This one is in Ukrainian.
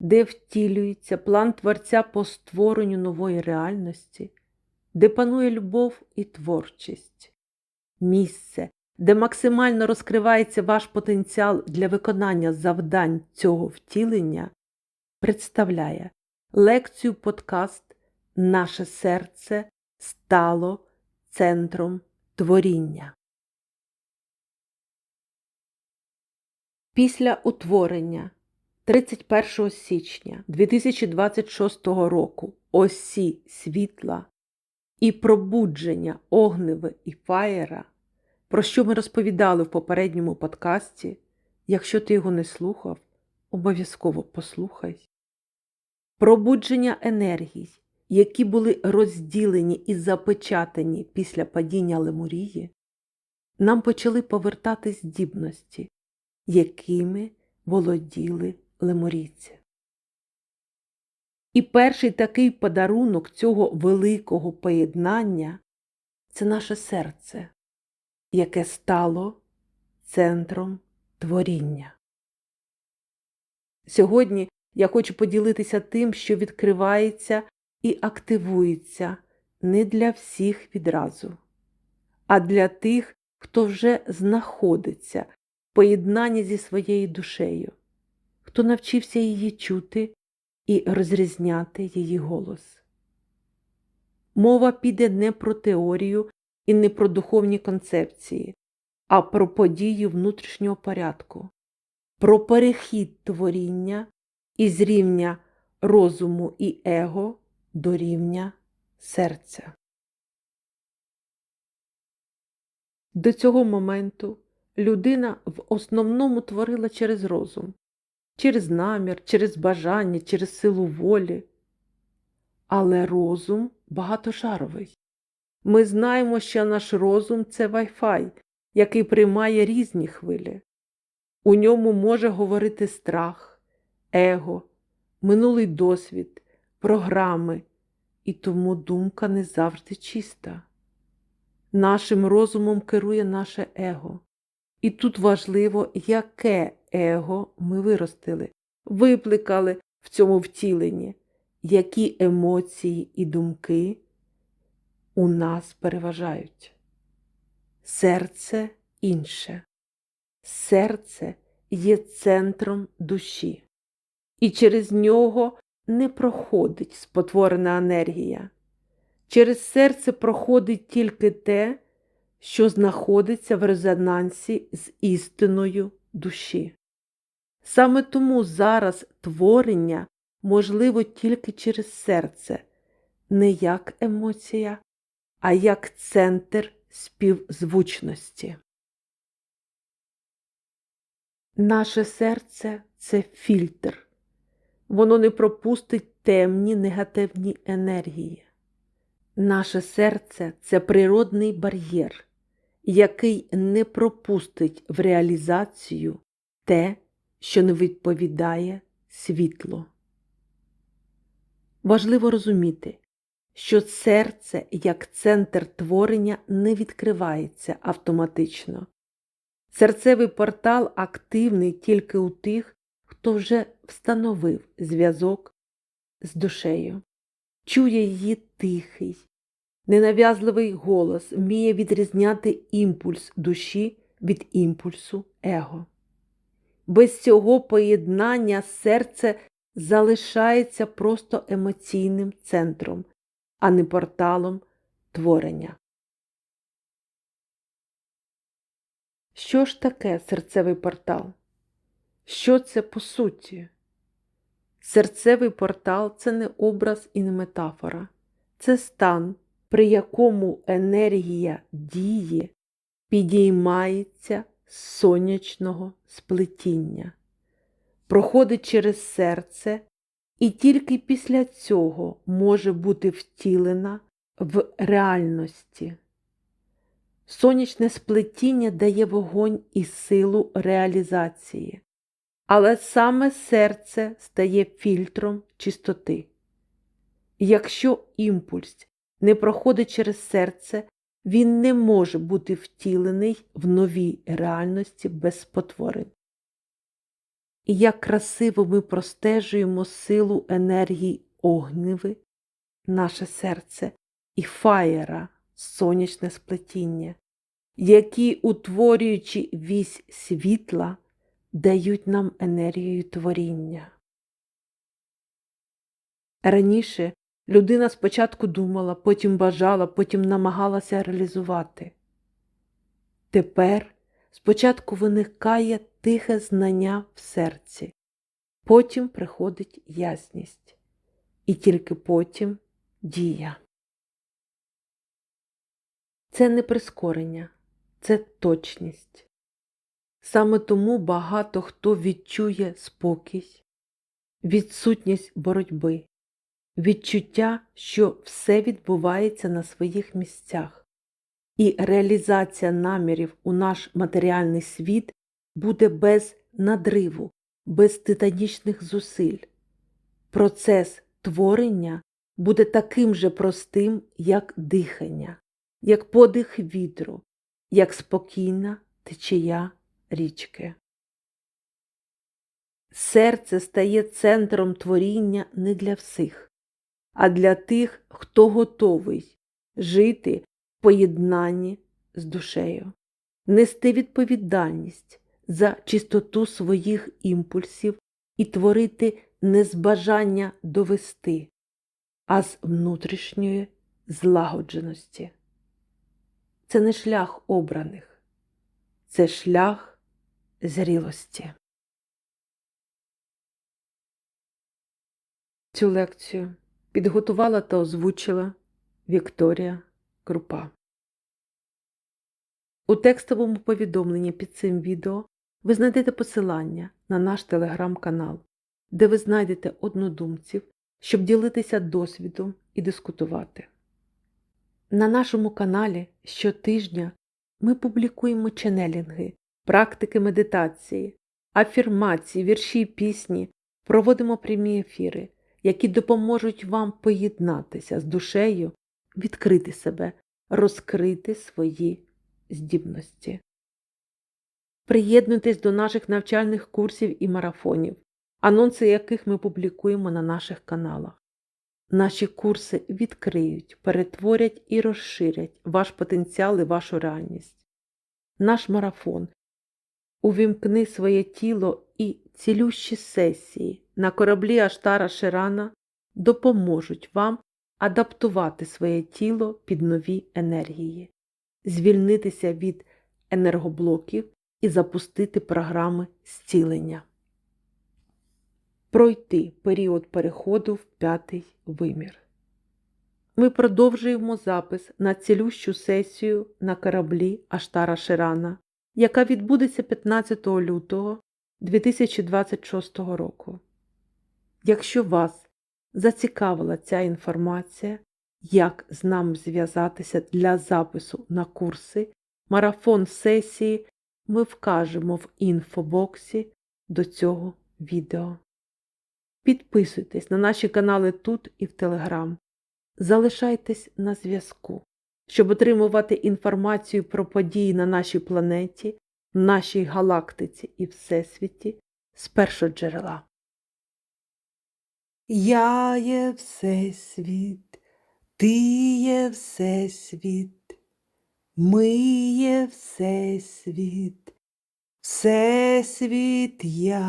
де втілюється план Творця по створенню нової реальності, де панує любов і творчість, місце, де максимально розкривається ваш потенціал для виконання завдань цього втілення, представляє лекцію подкаст Наше серце стало центром творіння. Після утворення 31 січня 2026 року осі світла і пробудження огневи і фаєра, про що ми розповідали в попередньому подкасті, якщо ти його не слухав, обов'язково послухай. Пробудження енергій, які були розділені і запечатані після падіння Лемурії, нам почали повертати здібності, якими володіли леморійці. І перший такий подарунок цього великого поєднання це наше серце, яке стало центром творіння. Сьогодні я хочу поділитися тим, що відкривається і активується не для всіх відразу, а для тих, хто вже знаходиться в поєднанні зі своєю душею, хто навчився її чути і розрізняти її голос. Мова піде не про теорію і не про духовні концепції, а про подію внутрішнього порядку, про перехід творіння із рівня розуму і его до рівня серця. До цього моменту людина в основному творила через розум, через намір, через бажання, через силу волі. Але розум багатошаровий. Ми знаємо, що наш розум це Wi-Fi, який приймає різні хвилі. У ньому може говорити страх, его, минулий досвід, програми, і тому думка не завжди чиста. Нашим розумом керує наше его. І тут важливо, яке его ми виростили, випликали в цьому втіленні, які емоції і думки у нас переважають. Серце інше. Серце є центром душі, і через нього не проходить спотворена енергія. Через серце проходить тільки те, що знаходиться в резонансі з істиною душі. Саме тому зараз творення можливо тільки через серце, не як емоція, а як центр співзвучності. Наше серце це фільтр. Воно не пропустить темні негативні енергії. Наше серце це природний бар'єр, який не пропустить в реалізацію те, що не відповідає світлу. Важливо розуміти, що серце як центр творення не відкривається автоматично. Серцевий портал активний тільки у тих, хто вже встановив зв'язок з душею, чує її тихий, ненав'язливий голос, вміє відрізняти імпульс душі від імпульсу его. Без цього поєднання серце залишається просто емоційним центром, а не порталом творення. Що ж таке серцевий портал? Що це по суті? Серцевий портал це не образ і не метафора, це стан, при якому енергія дії підіймається сонячного сплетіння, проходить через серце і тільки після цього може бути втілена в реальності. Сонячне сплетіння дає вогонь і силу реалізації, але саме серце стає фільтром чистоти. Якщо імпульс не проходить через серце, він не може бути втілений в новій реальності без спотворень. І як красиво ми простежуємо силу енергії огниви, наше серце і фаєра, сонячне сплетіння, які, утворюючи вісь світла, дають нам енергію творіння. Раніше людина спочатку думала, потім бажала, потім намагалася реалізувати. Тепер спочатку виникає тихе знання в серці, потім приходить ясність, і тільки потім дія. Це не прискорення, це точність. Саме тому багато хто відчує спокій, відсутність боротьби, відчуття, що все відбувається на своїх місцях, і реалізація намірів у наш матеріальний світ буде без надриву, без титанічних зусиль. Процес творення буде таким же простим, як дихання, як подих вітру, як спокійна течія річки. Серце стає центром творіння не для всіх, а для тих, хто готовий жити в поєднанні з душею, нести відповідальність за чистоту своїх імпульсів і творити не з бажання довести, а з внутрішньої злагодженості. Це не шлях обраних, це шлях зрілості. Цю лекцію підготувала та озвучила Вікторія Крупа. У текстовому повідомленні під цим відео ви знайдете посилання на наш телеграм-канал, де ви знайдете однодумців, щоб ділитися досвідом і дискутувати. На нашому каналі щотижня ми публікуємо ченелінги, практики медитації, афірмації, вірші і пісні, проводимо прямі ефіри, які допоможуть вам поєднатися з душею, відкрити себе, розкрити свої здібності. Приєднуйтесь до наших навчальних курсів і марафонів, анонси яких ми публікуємо на наших каналах. Наші курси відкриють, перетворять і розширять ваш потенціал і вашу реальність. Наш марафон Увімкни своє тіло і цілющі сесії на кораблі Аштара Ширана допоможуть вам адаптувати своє тіло під нові енергії, звільнитися від енергоблоків і запустити програми зцілення. Пройти період переходу в п'ятий вимір. Ми продовжуємо запис на цілющу сесію на кораблі Аштара Ширана, яка відбудеться 15 лютого 2026 року. Якщо вас зацікавила ця інформація, як з нами зв'язатися для запису на курси, марафон сесії ми вкажемо в інфобоксі до цього відео. Підписуйтесь на наші канали тут і в Телеграм. Залишайтесь на зв'язку, щоб отримувати інформацію про події на нашій планеті, нашій галактиці і Всесвіті з першого джерела. Я є Всесвіт, ти є Всесвіт, ми є Всесвіт, Всесвіт я.